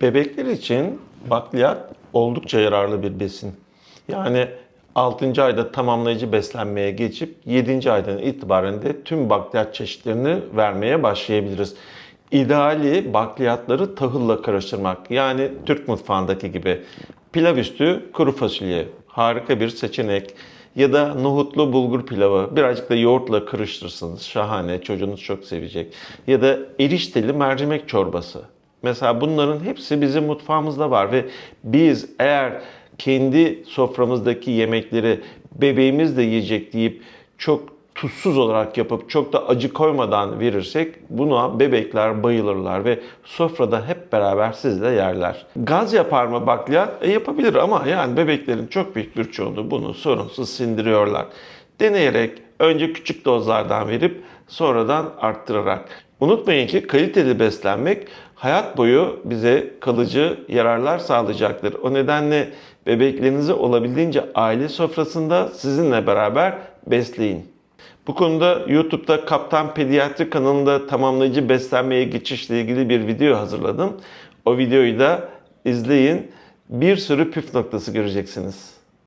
Bebekler için bakliyat oldukça yararlı bir besin. Yani 6. ayda tamamlayıcı beslenmeye geçip 7. aydan itibaren de tüm bakliyat çeşitlerini vermeye başlayabiliriz. İdeali bakliyatları tahılla karıştırmak. Yani Türk mutfağındaki gibi. Pilav üstü kuru fasulye harika bir seçenek. Ya da nohutlu bulgur pilavı birazcık da yoğurtla karıştırırsınız. Şahane çocuğunuz çok sevecek. Ya da erişteli mercimek çorbası. Mesela bunların hepsi bizim mutfağımızda var ve biz eğer kendi soframızdaki yemekleri bebeğimiz de yiyecek deyip çok tuzsuz olarak yapıp çok da acı koymadan verirsek buna bebekler bayılırlar ve sofrada hep beraber sizle yerler. Gaz yapar mı bakliyat? E yapabilir ama yani bebeklerin çok büyük bir çoğunluğu bunu sorunsuz sindiriyorlar. Deneyerek önce küçük dozlardan verip sonradan arttırarak. Unutmayın ki kaliteli beslenmek hayat boyu bize kalıcı yararlar sağlayacaktır. O nedenle bebeklerinizi olabildiğince aile sofrasında sizinle beraber besleyin. Bu konuda YouTube'da Kaptan Pediatri kanalında tamamlayıcı beslenmeye geçişle ilgili bir video hazırladım. O videoyu da izleyin. Bir sürü püf noktası göreceksiniz.